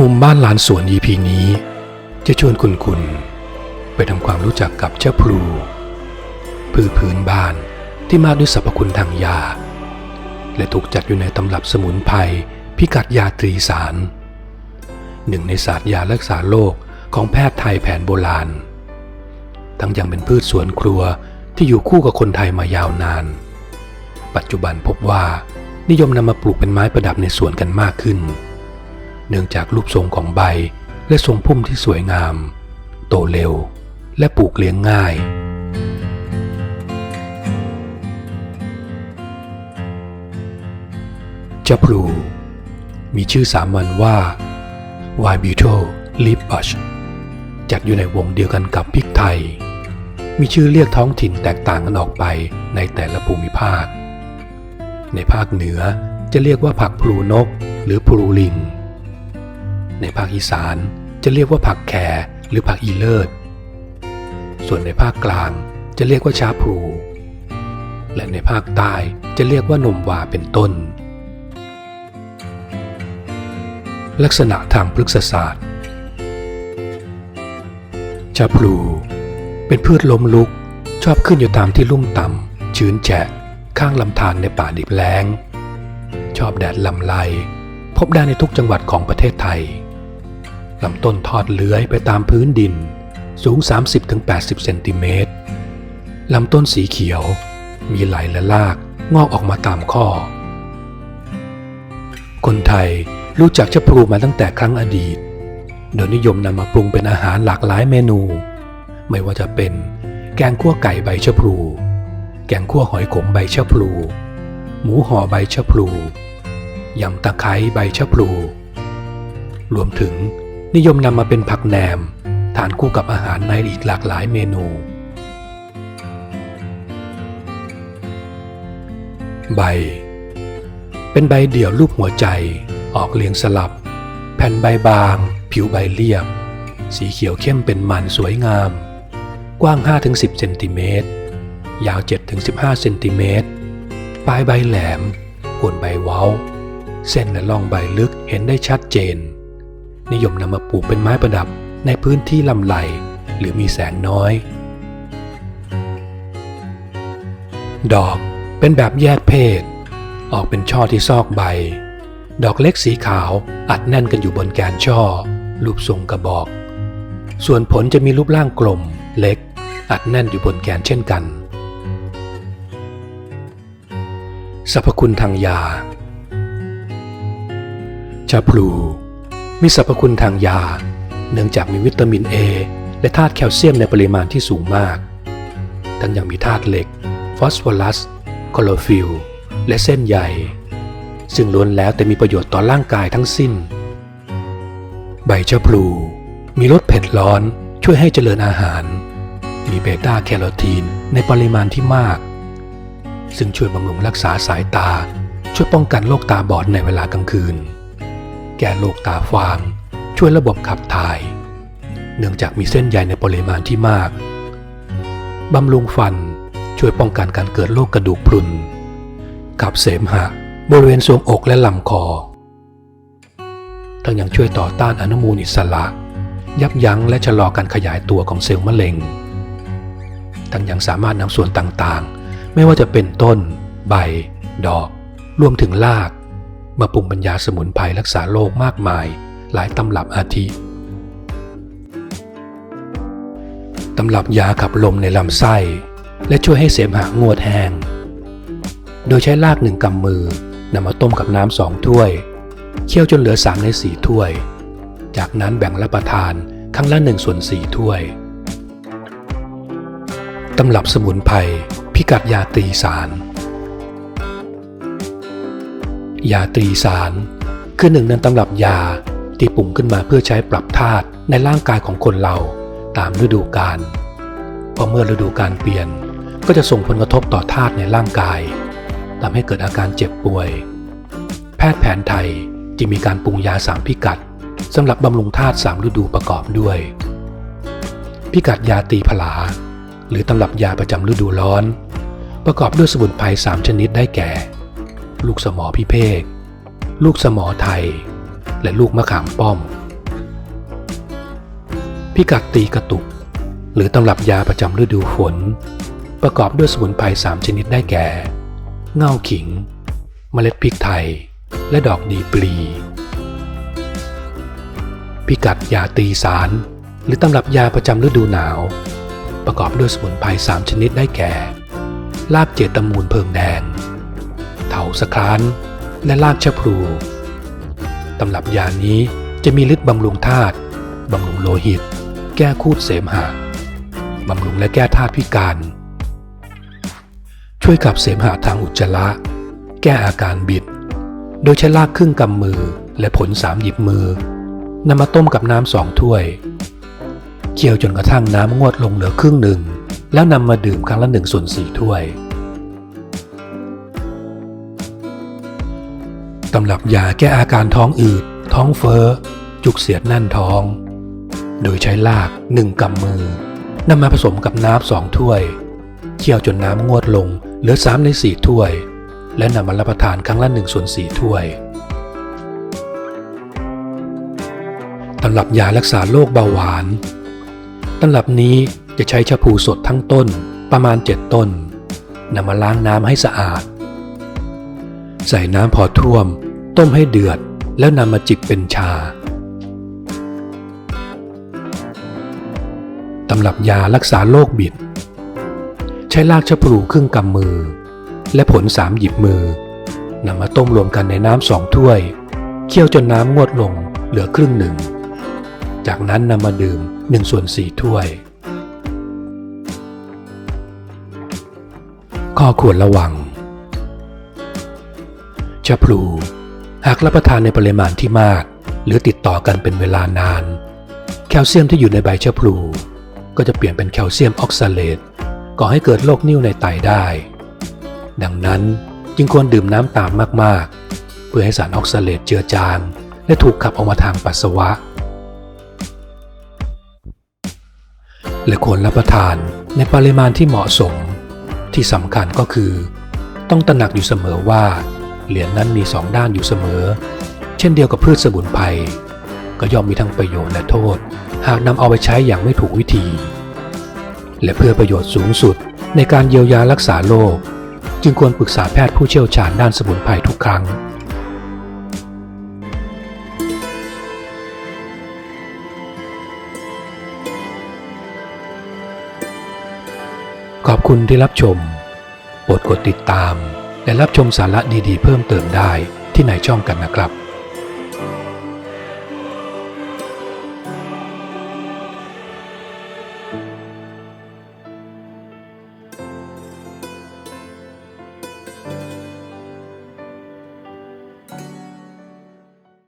มุมบ้านลานสวน EP นี้ จะชวนคุณคุณไปทำความรู้จักกับเจ้าพลูพือพื้นบ้านที่มาด้วยสรรพคุณทางยา และถูกจัดอยู่ในตำรับสมุนไพรพิกัดยาตรีสาร หนึ่งในศาสตร์ยารักษาโรคของแพทย์ไทยแผนโบราณ ทั้งยังเป็นพืชสวนครัวที่อยู่คู่กับคนไทยมายาวนาน ปัจจุบันพบว่านิยมนำมาปลูกเป็นไม้ประดับในสวนกันมากขึ้น เนื่องจากรูปทรงของใบและทรงพุ่มที่สวยงาม โตเร็วและปลูกเลี้ยงง่ายเจ้าพลูมีชื่อสามัญว่า w i b u t o leaf bush จัดอยู่ในวงเดียวกันกับพริกไทย มีชื่อเรียกท้องถิ่นแตกต่างกันออกไปในแต่ละภูมิภาค ในภาคเหนือจะเรียกว่าผักพลูนกหรือพลูลิง ในภาคอีสานจะเรียกว่าผักแครหรือผักอีเลิศ ส่วนในภาคกลางจะเรียกว่าชาพลูและในภาคใต้จะเรียกว่านมวาเป็นต้น ลักษณะทางพฤกษศาสตร์ ชาพลูเป็นพืชล้มลุกชอบขึ้นอยู่ตามที่ลุ่มต่ำชื้นแฉะข้างลำธารในป่าดิบแล้ง ชอบแดดลำไรพบได้ในทุกจังหวัดของประเทศไทย ลำต้นทอดเลื้อยไปตามพื้นดิน สูง 30-80 เซนติเมตรลำต้นสีเขียว มีไหลและลากงอกออกมาตามข้อ คนไทยรู้จักชะพลูมาตั้งแต่ครั้งอดีต โดยนิยมนำมาปรุงเป็นอาหารหลากหลายเมนู ไม่ว่าจะเป็นแกงคั่วไก่ใบชะพลู แกงคั่วหอยขมใบชะพลู หมูห่อใบชะพลูยำตะไคร้ใบชะพลู รวมถึง นิยมนำมาเป็นผักแหนม ทานคู่กับอาหารในอีกหลากหลายเมนู ใบ เป็นใบเดี่ยวรูปหัวใจ ออกเรียงสลับ แผ่นใบบาง ผิวใบเรียบ สีเขียวเข้มเป็นมันสวยงาม กว้าง 5-10 เซนติเมตร ยาว 7-15 เซนติเมตร ปลายใบแหลมโคนใบเว้า เส้นและร่องใบลึกเห็นได้ชัดเจน นิยมนำมาปลูกเป็นไม้ประดับในพื้นที่ลำไหลหรือมีแสงน้อย ดอกเป็นแบบแยกเพศ ออกเป็นช่อที่ซอกใบ ดอกเล็กสีขาวอัดแน่นกันอยู่บนแกนช่อ รูปทรงกระบอก ส่วนผลจะมีรูปร่างกลมเล็ก อัดแน่นอยู่บนแกนเช่นกันสรรพคุณทางยาชาพลู มีสรรพคุณทางยา เนื่องจากมีวิตามิน A และธาตุแคลเซียมในปริมาณที่สูงมาก ทั้งยังมีธาตุเหล็ก ฟอสฟอรัสคลอโรฟิลและเส้นใยซึ่งล้วนแล้วแต่มีประโยชน์ต่อร่างกายทั้งสิ้น ใบชะพลู มีรสเผ็ดร้อนช่วยให้เจริญอาหาร มีเบต้าแคโรทีนในปริมาณที่มาก ซึ่งช่วยบำรุงรักษาสายตา ช่วยป้องกันโรคตาบอดในเวลากลางคืน แก้โรคตาฟาง ช่วยระบบขับถ่าย เนื่องจากมีเส้นใยในปริมาณที่มาก บำรุงฟันช่วยป้องกันการเกิดโรคกระดูกพรุน ขับเสมหะบริเวณทรวงอกและลำคอ ทั้งยังช่วยต่อต้านอนุมูลอิสระ ยับยั้งและชะลอการขยายตัวของเซลล์มะเร็ง ทั้งยังสามารถนำส่วนต่างๆ ไม่ว่าจะเป็นต้น ใบ ดอก รวมถึงราก มาปรุงบรรยาสมุนไพรรักษาโรคมากมาย หลายตำรับอาทิตำรับยาขับลมในลำไส้ และช่วยให้เสมหะงวดแห้ง โดยใช้รากหนึ่งกำมือนำมาต้มกับน้ำสองถ้วย เคี่ยวจนเหลือสามในสี่ถ้วย จากนั้นแบ่งรับประทานครั้งละหนึ่งส่วนสี่ถ้วย ตำรับสมุนไพรพิกัดยาตีสาร ยาตรีสาร คือหนึ่งในตำรับยาที่ปรุงขึ้นมาเพื่อใช้ปรับธาตุในร่างกายของคนเราตามฤดูกาลพราะเมื่อฤดูกาลเปลี่ยนก็จะส่งผลกระทบต่อธาตุในร่างกายทำให้เกิดอาการเจ็บป่วย แพทย์แผนไทยจึงมีการปรุงยาสามพิกัดสำหรับบำรุงธาตุสามฤดูประกอบด้วย พิกัดยาตีผลา หรือตำรับยาประจำฤดูร้อน ประกอบด้วยสมุนไพรสามชนิดได้แก่ ลูกสมอพิเภก ลูกสมอไทย และลูกมะขามป้อม พิกัดตีกระตุก หรือตำรับยาประจำฤดูฝน ประกอบด้วยสมุนไพรสามชนิดได้แก่ เง่าขิง เมล็ดพริกไทย และดอกดีปลี พิกัดยาตีสาร หรือตำรับยาประจำฤดูหนาว ประกอบด้วยสมุนไพรสามชนิดได้แก่ลาบเจตมูลเพิงแดง สครานและลากชะพลูตำรับยานี้จะมีฤทธิ์บำรุงธาตุบำรุงโลหิต แก้คูดเสมหะบำรุงและแก้ธาตุพิการ ช่วยขับเสมหะทางอุจจาระ แก้อาการบิด โดยใช้ลากครึ่งกำมือและผลสามหยิบมือนำมาต้มกับน้ำสองถ้วย เคี่ยวจนกระทั่งน้ำงวดลงเหลือครึ่งหนึ่ง แล้วนำมาดื่มครั้งละหนึ่งส่วนสี่ถ้วย ตำรับยาแก้อาการท้องอืด ท้องเฟ้อ จุกเสียดแน่นท้อง โดยใช้ลากหนึ่งกำมือนำมาผสมกับน้ำสองถ้วย เคี่ยวจนน้ำงวดลงเหลือสามในสี่ถ้วย และนำมารับประทานครั้งละหนึ่งส่วนสี่ถ้วยตำรับยารักษาโรคเบาหวานตำรับนี้จะใช้ชะพูสดทั้งต้นประมาณ 7 ต้นนำมาล้างน้ำให้สะอาด ใส่น้ำพอท่วม ต้มให้เดือด แล้วนำมาจิบเป็นชาตำรับยารักษาโรคบิด ใช้ลากชะพลูครึ่งกำมือ และผลสามหยิบมือนำมาต้มรวมกันในน้ำสองถ้วย เคี่ยวจนน้ำงวดลงเหลือครึ่งหนึ่ง จากนั้นนำมาดื่ม1ส่วน4ถ้วย ข้อควรระวัง ชะพลู หากรับประทานในปริมาณที่มาก หรือติดต่อกันเป็นเวลานาน แคลเซียมที่อยู่ในใบชะพลู ก็จะเปลี่ยนเป็นแคลเซียมออกซาเลตก่อให้เกิดโรคนิ่วในไตได้ ดังนั้นจึงควรดื่มน้ำตามมากๆ เพื่อให้สารออกซาเลตเจือจาง และถูกขับออกมาทางปัสสาวะ และควรรับประทานในปริมาณที่เหมาะสม ที่สำคัญก็คือ ต้องตระหนักอยู่เสมอว่า เหรียญนนั้นมีสองด้านอยู่เสมอ เช่นเดียวกับพืชสมุนไพรก็ย่อมมีทั้งประโยชน์และโทษ หากนำเอาไปใช้อย่างไม่ถูกวิธี และเพื่อประโยชน์สูงสุดในการเยียวยารักษาโรคจึงควรปรึกษาแพทย์ผู้เชี่ยวชาญด้านสมุนไพรทุกครั้ง ขอบคุณที่รับชม โปรดกดติดตาม และรับชมสาระดีๆ เพิ่มเติมได้ที่ในช่องกันนะครับ